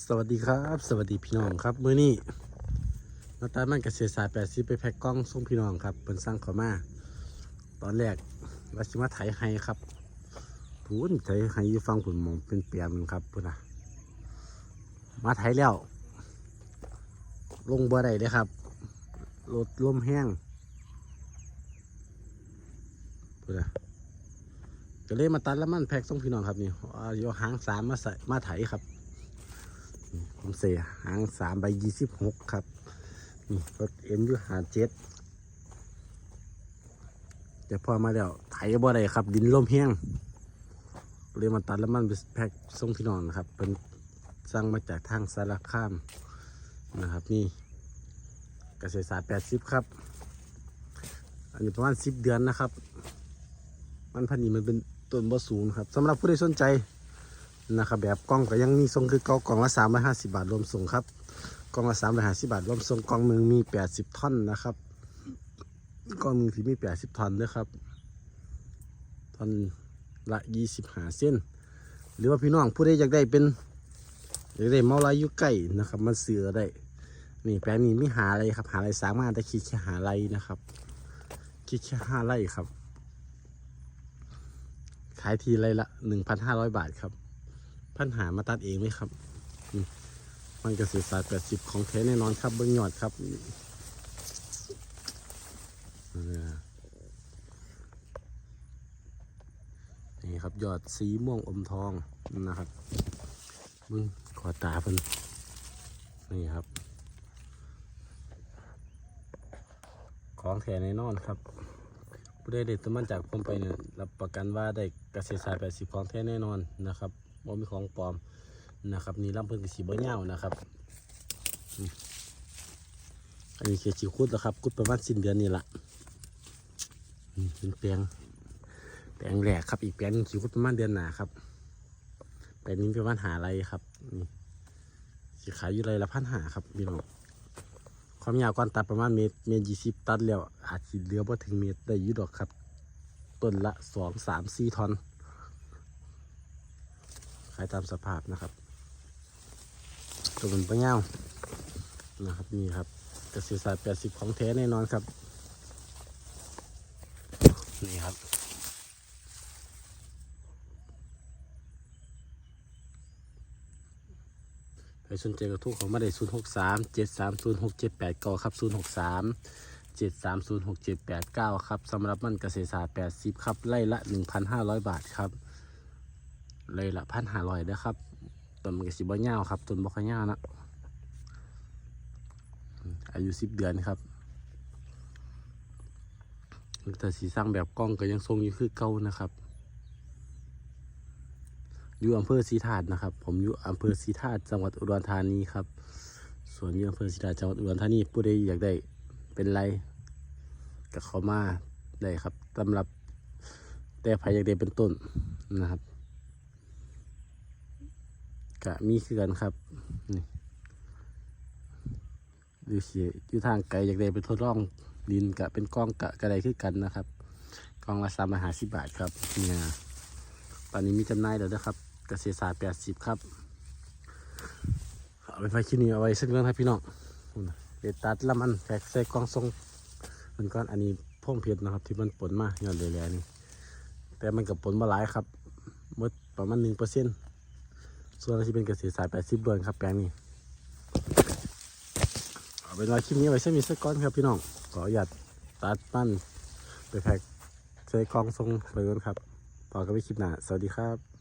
สวัสดีครับ สวัสดีพี่น้องครับมื้อนี้นาตามันเกษตรศาสตร์แปดสิบไปแพ็กกล้องส่งพี่น้องครับเพิ่นสั่งเขามา ตอนแรกว่าสิมาไถให้ครับพูนไถให้ยูฟังผุนมองเป็นเปียมครับพุ่นนะมาไถแล้ว ลงบ่ได้เลยครับรถลมแห้งพุ่นนะก็เลยมาตัดแล้วมันแพ็กส่งพี่น้องครับนี่อาเอาหางสามมาใส่มาไถครับ ผมเสียหางสามใบยี่สิบหกครับนี่รถเอ็นยูหาเจ็ดแต่พอมาแล้วไถบ่ได้ครับ ดินล่มแห้งเลยมาตัดแล้วมันไปแพ็คส่งพี่น้องนะครับเป็นสร้างมาจากทางสารคามนะครับนี่เกษตรศาสตร์แปดสิบครับ อันนี้ประมาณสิบเดือนนะครับ มันพันธุ์นี้มันเป็นต้นบ่สูงครับสำหรับผู้ใดสนใจ นะครับแบบกล่องก็ยังมีทรงคือเก่ากล่องละ350บาทรวมส่งครับกล่องละ350บาทรวมส่งกล่องหนึ่งมี80ท่อนนะครับกล่องหนึ่งที่มี80ท่อนด้วยครับท่อนละ25เส้น หรือว่าพี่น้องผู้ใดอยากได้เป็นอยากได้เมาลายอยุไก่นะครับมันเสือได้นี่แปลนี้ไม่หาอะไรครับ หาอะไรสามารถแต่คิดแค่หาอะไรนะครับ คิดแค่ห้าไรครับ ขายทีไรละ1,500บาทครับ ปัญหามาตัดเองไหมครับมันกระสือศาสตร์แปดสิบของแท้แน่นอนครับเบิ้งยอดครับเนี่ครับยอดสีม่วงอมทองนะครับมึงขอตาเพิ่นนี่ครับ ของแท้แน่นอนครับ ผู้ใดเด็ดตัวมันจากผมไปเนี่ยรับประกันว่าได้เกษตรศาสตร์แปดสิบของแท้แน่นอนนะครับบ่มีของปลอมนะครับนี่ลำเพิ่นกสีบ่เงาวนะครับอันนี้เขียชิคุดแล้วครับคุดประมาณสิ้นเดือนนี่ละเป็นแปลงแปลงแหลกครับอีกแปลงหนึ่งขีคุดประมาณเดือนหนาครับแปลงนี้ประมาณหาอะไรครับนี่สีขายอยู่ไรละพันหาครับพี่น้อง ความยาวก่อนตัดประมาณเมตรเมตรยี่สิบตัดแล้วอาจสิเหลือบ่ถึงเมตรได้ยุดอกครับ ต้นละสองสามสี่ทอนขายตามสภาพนะครับตัวมันปะเงานะครับนี่ครับเกษตรศาสตร์แปดสิบของแท้แน่นอนครับ นี่ครับ ใค รสนใจกระทุกของมาได้ศูนย์หกสามเจ็ดสามศูนย์หกเจ็ดแปดเก้าครับศูนย์หกสามเจ็ดสามศูนย์หกเจ็ดแปดเก้าครับสำหรับมันเกษตรศาสตร์แปดสิบครับไล่ละหนึ่งพันห้าร้อยบาทครับเลยละพันหาร้อยนะครับต้นมันก็สิบ่าวครับต้นบ่ค่อยยาวนะอืมอายุสิบเดือนครับแต่สีสร้างแบบกล้องก็ยังทรงอยู่คือเก่านะครับ อยู่อำเภอศรีธาตุนะครับ ผมอยู่อำเภอศรีธาตุจังหวัดอุดรธานีครับ ส่วนอยู่อำเภอศรีธาตุจังหวัดอุดรธานีผู้ใดอยากได้เป็นไรก็เข้ามาได้ครับสำหรับแต่ภายอยากได้เป็นต้นนะครับกะมีคือกันครับนี่หรือเสียอยู่ทางไกลอยากได้ไปทดลองดินกะเป็นกล้องกะกระไดคือกันนะครับกล้องละสามหาสิบบาทครับเนี่ยตอนนี้มีจำหน่ายแล้วนะครับ เกษตรศาสตร์แปดสิบครับเอาไปไฟคิดนี้เอาไว้สักเรื่องครับพี่น้องเด็ดตัดละมันแฟกใส่กล้องทรงมันก้อนอันนี้พ่งเพชรนะครับ ที่มันปนมาย้อนเลยแหละนี่แต่มันกับปนมาหลายครับมดประมาณหนึ่งเปอร์เซ็นต์ส่วนที่เป็นเกษตรศาสตร์แปดสิบเดือนครับแปลงนี้เอาเป็นว่าคลิปนี้ไว้ใช้มีสักก้อนครับพี่น้องขออนุญาตตัดปั้นไปแพ็กใส่กล่องทรงไปก่อนครับต่อกันไปคลิปหน้าสวัสดีครับ